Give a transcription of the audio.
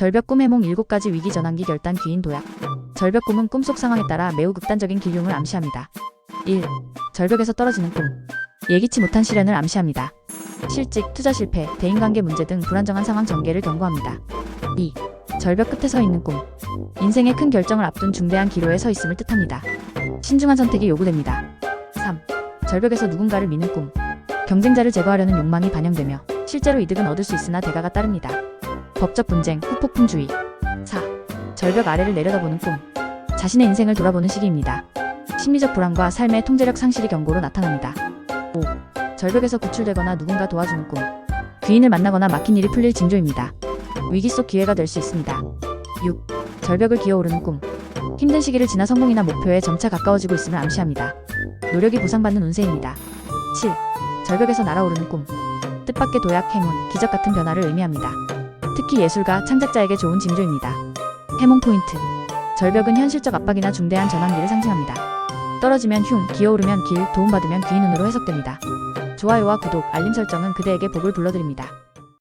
절벽 꿈 해몽 7가지 위기 전환기 결단 귀인 도약. 절벽 꿈은 꿈속 상황에 따라 매우 극단적인 기흉을 암시합니다. 1. 절벽에서 떨어지는 꿈. 예기치 못한 시련을 암시합니다. 실직, 투자 실패, 대인관계 문제 등 불안정한 상황 전개를 경고합니다. 2. 절벽 끝에 서 있는 꿈. 인생의 큰 결정을 앞둔 중대한 기로에 서 있음을 뜻합니다. 신중한 선택이 요구됩니다. 3. 절벽에서 누군가를 미는 꿈. 경쟁자를 제거하려는 욕망이 반영되며 실제로 이득은 얻을 수 있으나 대가가 따릅니다. 법적 분쟁, 후폭풍주의. 4. 절벽 아래를 내려다보는 꿈. 자신의 인생을 돌아보는 시기입니다. 심리적 불안과 삶의 통제력 상실이 경고로 나타납니다. 5. 절벽에서 구출되거나 누군가 도와주는 꿈. 귀인을 만나거나 막힌 일이 풀릴 징조입니다. 위기 속 기회가 될 수 있습니다. 6. 절벽을 기어오르는 꿈. 힘든 시기를 지나 성공이나 목표에 점차 가까워지고 있음을 암시합니다. 노력이 보상받는 운세입니다. 7. 절벽에서 날아오르는 꿈. 뜻밖의 도약, 행운, 기적 같은 변화를 의미합니다. 특히 예술가, 창작자에게 좋은 징조입니다. 해몽 포인트. 절벽은 현실적 압박이나 중대한 전환기를 상징합니다. 떨어지면 흉, 기어오르면 길, 도움받으면 귀인운으로 해석됩니다. 좋아요와 구독, 알림 설정은 그대에게 복을 불러드립니다.